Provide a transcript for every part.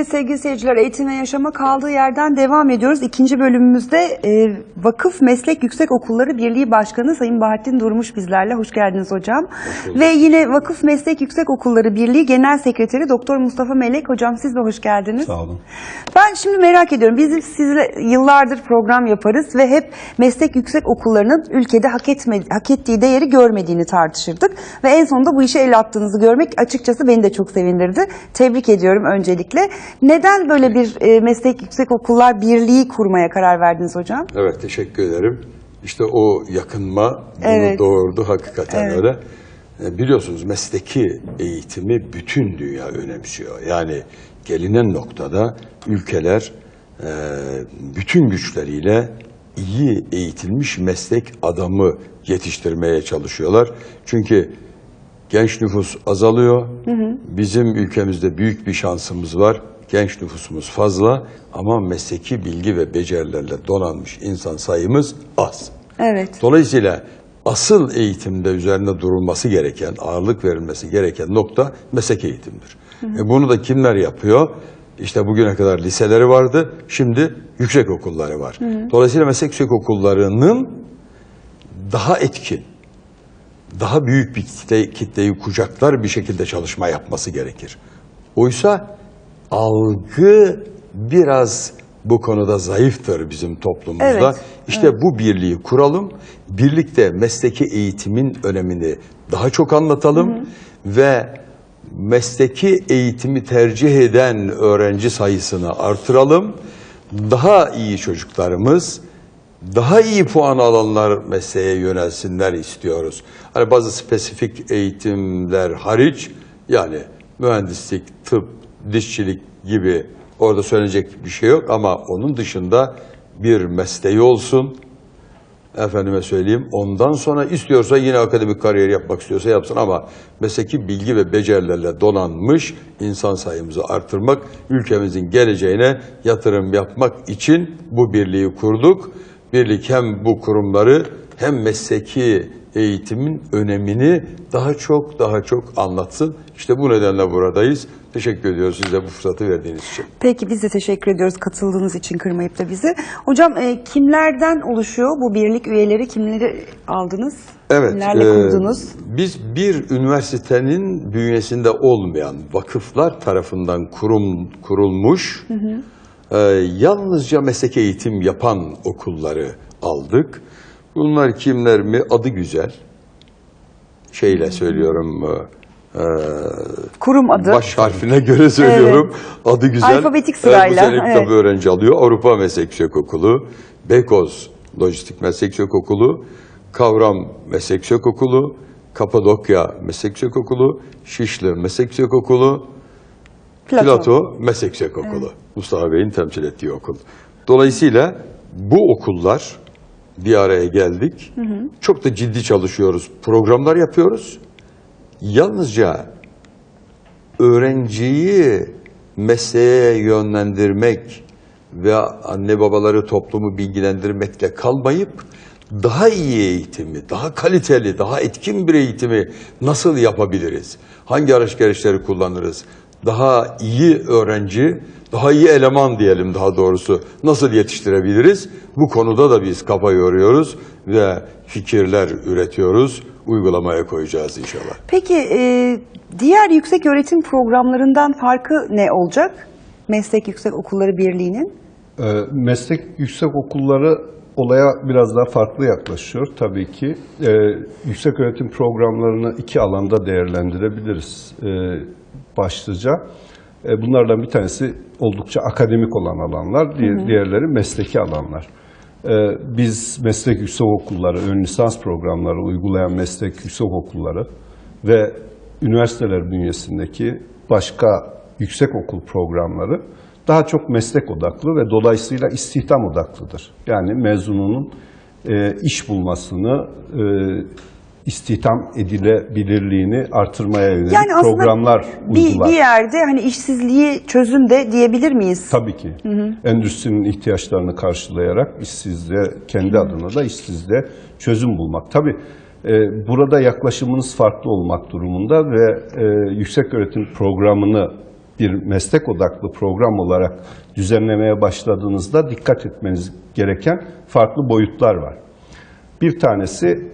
Evet sevgili seyirciler Eğitim ve Yaşama kaldığı yerden devam ediyoruz. İkinci bölümümüzde e, Vakıf Meslek Yüksek Okulları Birliği Başkanı Sayın Bahattin Durmuş bizlerle. Hoş geldiniz hocam. Ve yine Vakıf Meslek Yüksek Okulları Birliği Genel Sekreteri Doktor Mustafa Melek. Hocam siz de hoş geldiniz. Sağ olun. Ben şimdi merak ediyorum. Biz sizle yıllardır program yaparız ve hep meslek yüksek okullarının ülkede hak, etme, hak ettiği değeri görmediğini tartışırdık. Ve en sonunda bu işe el attığınızı görmek açıkçası beni de çok sevindirdi. Tebrik ediyorum öncelikle. Neden böyle bir e, meslek yüksek okullar birliği kurmaya karar verdiniz hocam? Evet teşekkür ederim. İşte o yakınma bunu Evet. doğurdu hakikaten Evet. öyle. E, Biliyorsunuz mesleki eğitimi bütün dünya önemsiyor. Yani gelinen noktada ülkeler e, bütün güçleriyle iyi eğitilmiş meslek adamı yetiştirmeye çalışıyorlar. Çünkü genç nüfus azalıyor. Bizim ülkemizde büyük bir şansımız var. Genç nüfusumuz fazla ama mesleki bilgi ve becerilerle donanmış insan sayımız az. Evet. Dolayısıyla asıl eğitimde üzerine durulması gereken, ağırlık verilmesi gereken nokta meslek eğitimdir. E bunu da kimler yapıyor? İşte bugüne kadar liseleri vardı, şimdi yüksek okulları var. Dolayısıyla meslek yüksek okullarının daha etkin, daha büyük bir kitle, kitleyi kucaklar bir şekilde çalışma yapması gerekir. Oysa algı biraz bu konuda zayıftır bizim toplumumuzda. Evet, İşte bu birliği kuralım. Birlikte mesleki eğitimin önemini daha çok anlatalım ve mesleki eğitimi tercih eden öğrenci sayısını artıralım. Daha iyi çocuklarımız, daha iyi puan alanlar mesleğe yönelsinler istiyoruz. Hani bazı spesifik eğitimler hariç yani mühendislik, tıp, dişçilik gibi orada söylenecek bir şey yok ama onun dışında bir mesleği olsun. Efendime söyleyeyim ondan sonra istiyorsa yine akademik kariyer yapmak istiyorsa yapsın ama mesleki bilgi ve becerilerle donanmış insan sayımızı artırmak, ülkemizin geleceğine yatırım yapmak için bu birliği kurduk. Birlik hem bu kurumları hem mesleki eğitimin önemini daha çok daha çok anlatsın. İşte bu nedenle buradayız. Teşekkür ediyoruz size bu fırsatı verdiğiniz için. Peki biz de teşekkür ediyoruz katıldığınız için kırmayıp da bizi. Hocam e, kimlerden oluşuyor bu birlik üyeleri? Kimleri aldınız? Evet. Kimlerle e, kurdunuz? Biz bir üniversitenin bünyesinde olmayan vakıflar tarafından kurum kurulmuş, e, yalnızca meslek eğitim yapan okulları aldık. Bunlar kimler mi? Adı güzel. Şeyle söylüyorum. e, e, Kurum adı. Baş harfine göre söylüyorum. Adı güzel. Alfabetik Evet, sırayla, bu sene evet. öğrenci alıyor. Avrupa Meslek Yüksek Okulu, Beykoz Lojistik Meslek Yüksek Okulu, Kavram Meslek Yüksek Okulu, Kapadokya Meslek Yüksek Okulu, Şişli Meslek Yüksek Okulu, Plato. Plato Meslek Yüksek Okulu. Mustafa Bey'in temsil ettiği okul. Dolayısıyla bu okullar bir araya geldik. Çok da ciddi çalışıyoruz. Programlar yapıyoruz. Yalnızca öğrenciyi mesleğe yönlendirmek ve anne babaları toplumu bilgilendirmekle kalmayıp daha iyi eğitimi, daha kaliteli, daha etkin bir eğitimi nasıl yapabiliriz? Hangi araç gereçleri kullanırız? Daha iyi öğrenci, daha iyi eleman diyelim daha doğrusu nasıl yetiştirebiliriz? Bu konuda da biz kafa yoruyoruz ve fikirler üretiyoruz, uygulamaya koyacağız inşallah. Peki e, diğer yüksek öğretim programlarından farkı ne olacak? Meslek Yüksek Okulları Birliği'nin. Ee, Meslek yüksek okulları olaya biraz daha farklı yaklaşıyor tabii ki. Ee, yüksek öğretim programlarını iki alanda değerlendirebiliriz ee, başlıca. Ee, bunlardan bir tanesi oldukça akademik olan alanlar, diğer- diğerleri mesleki alanlar. Ee, biz meslek yüksek okulları, ön lisans programları uygulayan meslek yüksek okulları ve üniversiteler bünyesindeki başka yüksek okul programları daha çok meslek odaklı ve dolayısıyla istihdam odaklıdır. Yani mezununun e, iş bulmasını, e, istihdam edilebilirliğini artırmaya yönelik Yani programlar bir, uygular. bir yerde hani işsizliği çözüm de diyebilir miyiz? Tabii ki. Endüstrinin ihtiyaçlarını karşılayarak işsizliğe, kendi adına da işsizliğe çözüm bulmak. Tabii e, burada yaklaşımınız farklı olmak durumunda ve e, yüksek öğretim programını bir meslek odaklı program olarak düzenlemeye başladığınızda dikkat etmeniz gereken farklı boyutlar var. Bir tanesi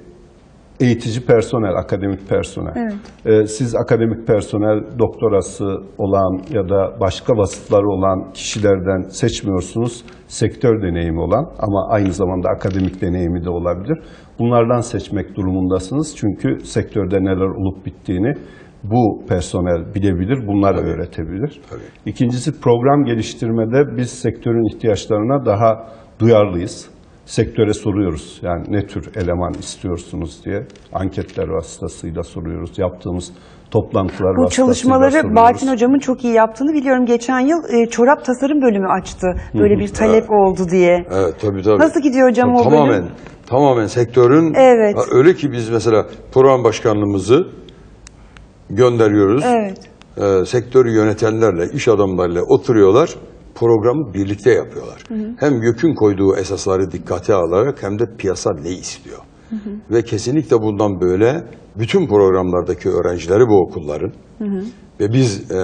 eğitici personel, akademik personel. Ee, siz akademik personel doktorası olan ya da başka vasıfları olan kişilerden seçmiyorsunuz. Sektör deneyimi olan ama aynı zamanda akademik deneyimi de olabilir. Bunlardan seçmek durumundasınız. Çünkü sektörde neler olup bittiğini bu personel bilebilir, bunlar öğretebilir. Tabii. İkincisi program geliştirmede biz sektörün ihtiyaçlarına daha duyarlıyız. Sektöre soruyoruz. Yani ne tür eleman istiyorsunuz diye anketler vasıtasıyla soruyoruz. Yaptığımız toplantılar Bu çalışmaları. Bahattin Hocam'ın çok iyi yaptığını biliyorum. Geçen yıl e, çorap tasarım bölümü açtı. Böyle bir talep oldu diye. Evet tabii tabii. Nasıl gidiyor hocam o tamamen, bölüm? Tamamen sektörün Evet. Ha, öyle ki biz mesela program başkanlığımızı gönderiyoruz. Evet. Ee, sektörü yönetenlerle, iş adamlarıyla oturuyorlar. Programı birlikte yapıyorlar. Hem YÖK'ün koyduğu esasları dikkate alarak hem de piyasa ne istiyor. Ve kesinlikle bundan böyle bütün programlardaki öğrencileri bu okulların ve biz e,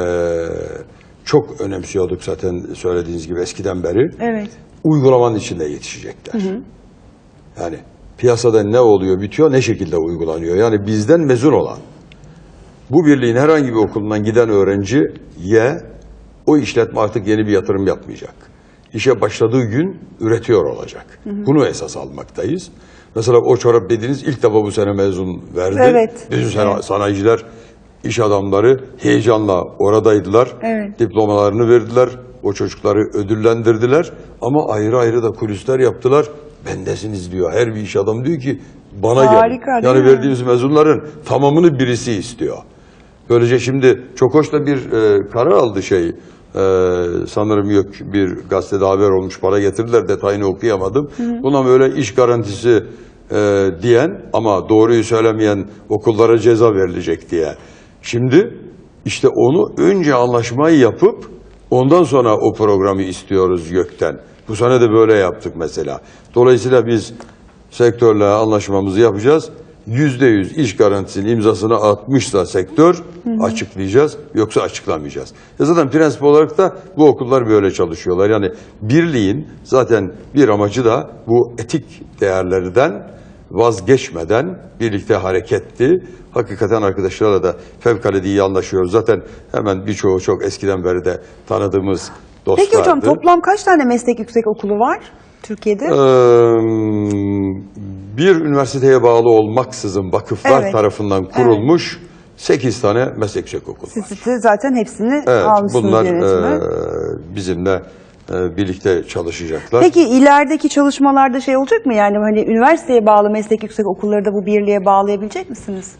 çok önemsiyorduk zaten söylediğiniz gibi eskiden beri Evet. uygulamanın içinde yetişecekler. Yani piyasada ne oluyor, bitiyor, ne şekilde uygulanıyor. Yani bizden mezun olan, bu birliğin herhangi bir okulundan giden öğrenciye o işletme artık yeni bir yatırım yapmayacak. İşe başladığı gün üretiyor olacak. Bunu esas almaktayız. Mesela o çorap dediğiniz ilk defa bu sene mezun verdi. Evet. Bütün sana- sanayiciler, iş adamları heyecanla oradaydılar. Evet. Diplomalarını verdiler. O çocukları ödüllendirdiler. Ama ayrı ayrı da kulisler yaptılar. Bendesiniz diyor. Her bir iş adamı diyor ki bana Harika, değil Yani mi? verdiğimiz mezunların tamamını birisi istiyor. Böylece şimdi çok hoş da bir e, karar aldı şey. E, sanırım yok bir gazetede haber olmuş para getirdiler detayını okuyamadım. Buna böyle iş garantisi e, diyen ama doğruyu söylemeyen okullara ceza verilecek diye. Şimdi işte onu önce anlaşmayı yapıp ondan sonra o programı istiyoruz gökten. Bu sene de böyle yaptık mesela. Dolayısıyla biz sektörle anlaşmamızı yapacağız. Yüzde yüz iş garantisinin imzasını atmışsa sektör açıklayacağız yoksa açıklamayacağız. E zaten prensip olarak da bu okullar böyle çalışıyorlar. Yani birliğin zaten bir amacı da bu etik değerlerden vazgeçmeden birlikte hareketti. Hakikaten arkadaşlarla da fevkalade iyi anlaşıyoruz. Zaten hemen birçoğu çok eskiden beri de tanıdığımız dostlardı. Peki hocam toplam kaç tane meslek yüksek okulu var Türkiye'de? Ee, bir üniversiteye bağlı olmaksızın vakıflar Evet. tarafından kurulmuş 8 tane meslek yüksek okulu var. Siz de zaten hepsini Evet, almışsınız bunlar yönetime. e, bizimle e, birlikte çalışacaklar. Peki ilerideki çalışmalarda şey olacak mı? Yani hani üniversiteye bağlı meslek yüksek okulları da bu birliğe bağlayabilecek misiniz?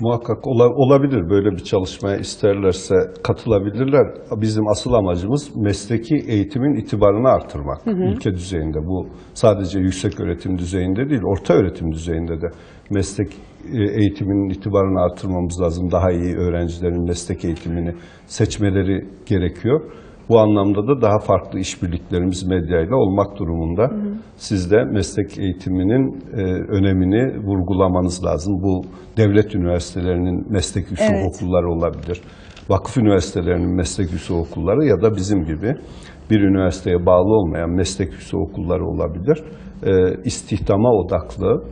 Muhakkak ola- olabilir böyle bir çalışmaya isterlerse katılabilirler. Bizim asıl amacımız mesleki eğitimin itibarını artırmak ülke düzeyinde. Bu sadece yüksek öğretim düzeyinde değil, orta öğretim düzeyinde de meslek e, eğitiminin itibarını artırmamız lazım. Daha iyi öğrencilerin meslek eğitimini seçmeleri gerekiyor. Bu anlamda da daha farklı işbirliklerimiz medyayla olmak durumunda. Siz de meslek eğitiminin e, önemini vurgulamanız lazım. Bu devlet üniversitelerinin meslek yüksek Evet. okulları olabilir. Vakıf üniversitelerinin meslek yüksek okulları ya da bizim gibi bir üniversiteye bağlı olmayan meslek yüksek okulları olabilir. E, istihdama odaklı,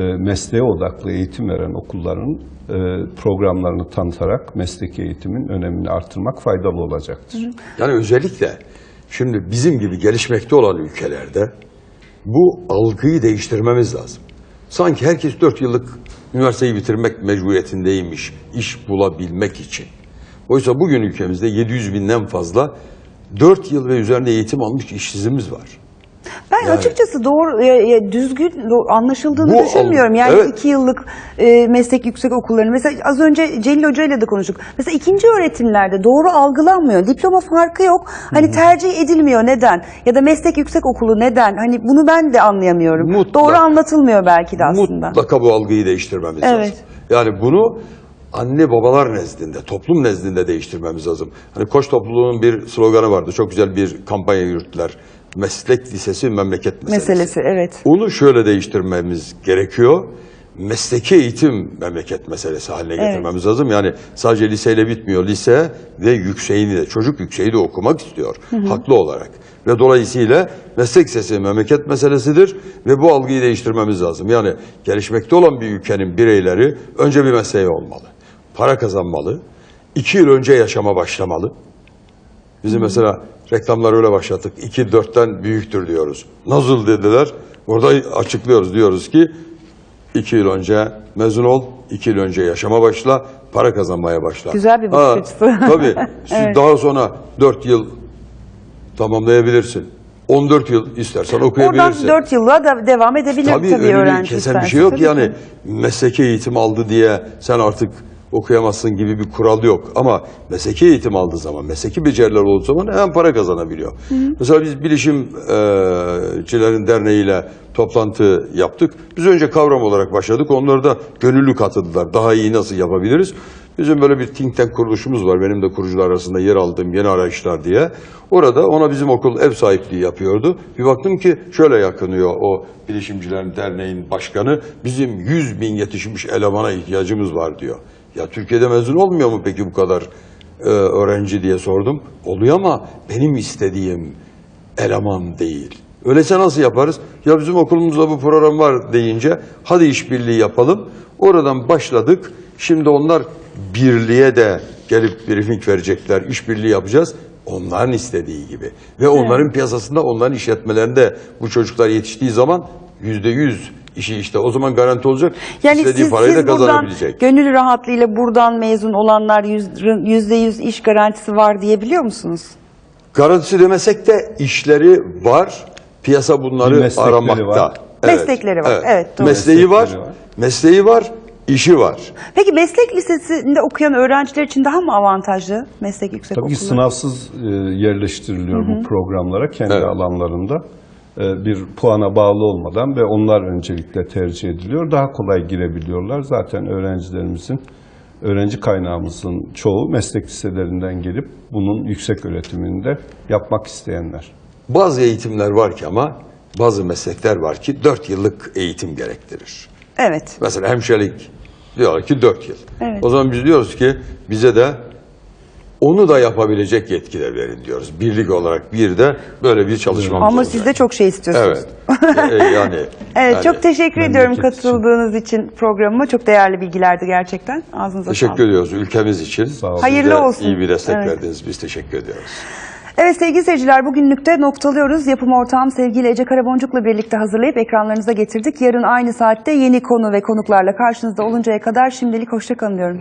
mesleğe odaklı eğitim veren okulların e, programlarını tanıtarak mesleki eğitimin önemini artırmak faydalı olacaktır. Yani özellikle şimdi bizim gibi gelişmekte olan ülkelerde bu algıyı değiştirmemiz lazım. Sanki herkes 4 yıllık üniversiteyi bitirmek mecburiyetindeymiş iş bulabilmek için. Oysa bugün ülkemizde 700 binden fazla 4 yıl ve üzerinde eğitim almış işsizimiz var. Ben Yani- açıkçası doğru, e, e, düzgün do- anlaşıldığını Bu düşünmüyorum. Yani evet. iki yıllık e, meslek yüksek okullarını. Mesela az önce Celil Hoca ile de konuştuk. Mesela ikinci öğretimlerde doğru algılanmıyor. Diploma farkı yok. Hani tercih edilmiyor. Neden? Ya da meslek yüksek okulu neden? Hani bunu ben de anlayamıyorum. Mutlak- Doğru anlatılmıyor belki de aslında. Mutlaka bu algıyı değiştirmemiz Evet. lazım. Yani bunu anne babalar nezdinde, toplum nezdinde değiştirmemiz lazım. Hani Koç topluluğunun bir sloganı vardı. Çok güzel bir kampanya yürüttüler. Meslek lisesi memleket meselesi. Meselesi evet. Onu şöyle değiştirmemiz gerekiyor. mesleki eğitim memleket meselesi haline getirmemiz lazım. Yani sadece liseyle bitmiyor. Lise ve yükseğini de, çocuk yükseği de okumak istiyor. Haklı olarak. Ve dolayısıyla meslek sesi memleket meselesidir ve bu algıyı değiştirmemiz lazım. Yani gelişmekte olan bir ülkenin bireyleri önce bir mesleği olmalı. Para kazanmalı. iki yıl önce yaşama başlamalı. Bizim mesela reklamlar öyle başlattık. 2 dörtten büyüktür diyoruz. Nasıl dediler? Burada açıklıyoruz. Diyoruz ki iki yıl önce mezun ol, iki yıl önce yaşama başla, para kazanmaya başla. Güzel bir bakış açısı. Tabii. Siz Daha sonra 4 yıl tamamlayabilirsin. 14 yıl istersen Oradan okuyabilirsin. 4 yılla da devam edebilir tabii, Tabii, öğrenci kesen isterse. bir şey yok Tabii yani ki. mesleki eğitim aldı diye sen artık okuyamazsın gibi bir kural yok. Ama mesleki eğitim aldığı zaman, mesleki beceriler olduğu zaman hemen para kazanabiliyor. Mesela biz bilişimcilerin derneğiyle toplantı yaptık. Biz önce kavram olarak başladık. Onlar da gönüllü katıldılar. Daha iyi nasıl yapabiliriz? Bizim böyle bir think tank kuruluşumuz var. Benim de kurucular arasında yer aldığım yeni arayışlar diye. Orada ona bizim okul ev sahipliği yapıyordu. Bir baktım ki şöyle yakınıyor o bilişimcilerin derneğin başkanı. Bizim 100 bin yetişmiş elemana ihtiyacımız var diyor. Ya Türkiye'de mezun olmuyor mu peki bu kadar e, öğrenci diye sordum. Oluyor ama benim istediğim eleman değil. Öyleyse nasıl yaparız? Ya bizim okulumuzda bu program var deyince hadi işbirliği yapalım. Oradan başladık. Şimdi onlar birliğe de gelip briefing verecekler. işbirliği yapacağız. Onların istediği gibi. Ve onların piyasasında, onların işletmelerinde bu çocuklar yetiştiği zaman yüzde yüz işi işte o zaman garanti olacak. Yani İstediği siz, parayı siz da buradan kazanabilecek. gönül rahatlığıyla buradan mezun olanlar yüz- yüzde yüz iş garantisi var diyebiliyor musunuz? Garantisi demesek de işleri var. Piyasa bunları meslekleri aramakta. var. Mesleekleri var, evet, doğru. Mesleği var, Meslekleri var. mesleği var, işi var. Peki meslek lisesinde okuyan öğrenciler için daha mı avantajlı meslek yüksek Tabii ki okulları? sınavsız e, yerleştiriliyor bu programlara kendi Evet. alanlarında. E, bir puana bağlı olmadan ve onlar öncelikle tercih ediliyor. Daha kolay girebiliyorlar. Zaten öğrencilerimizin, öğrenci kaynağımızın çoğu meslek liselerinden gelip bunun yüksek öğretiminde yapmak isteyenler. Bazı eğitimler var ki ama bazı meslekler var ki 4 yıllık eğitim gerektirir. Evet. Mesela hemşirelik diyorlar ki 4 yıl. Evet. O zaman biz diyoruz ki bize de onu da yapabilecek yetkiler verin diyoruz. Birlik olarak bir de böyle bir çalışmamız Ama olacak. siz de çok şey istiyorsunuz. Evet. E, yani Evet, yani çok teşekkür ediyorum memleket için. katıldığınız için programıma. Çok değerli bilgilerdi gerçekten. Ağzınıza teşekkür sağlık. ediyoruz ülkemiz için. Sağ olun. Siz Hayırlı de olsun. iyi bir destek Evet. verdiniz. Biz teşekkür ediyoruz. Evet sevgili seyirciler bugünlükte noktalıyoruz. Yapım ortağım sevgili Ece Karaboncuk'la birlikte hazırlayıp ekranlarınıza getirdik. Yarın aynı saatte yeni konu ve konuklarla karşınızda oluncaya kadar şimdilik hoşçakalın diyorum.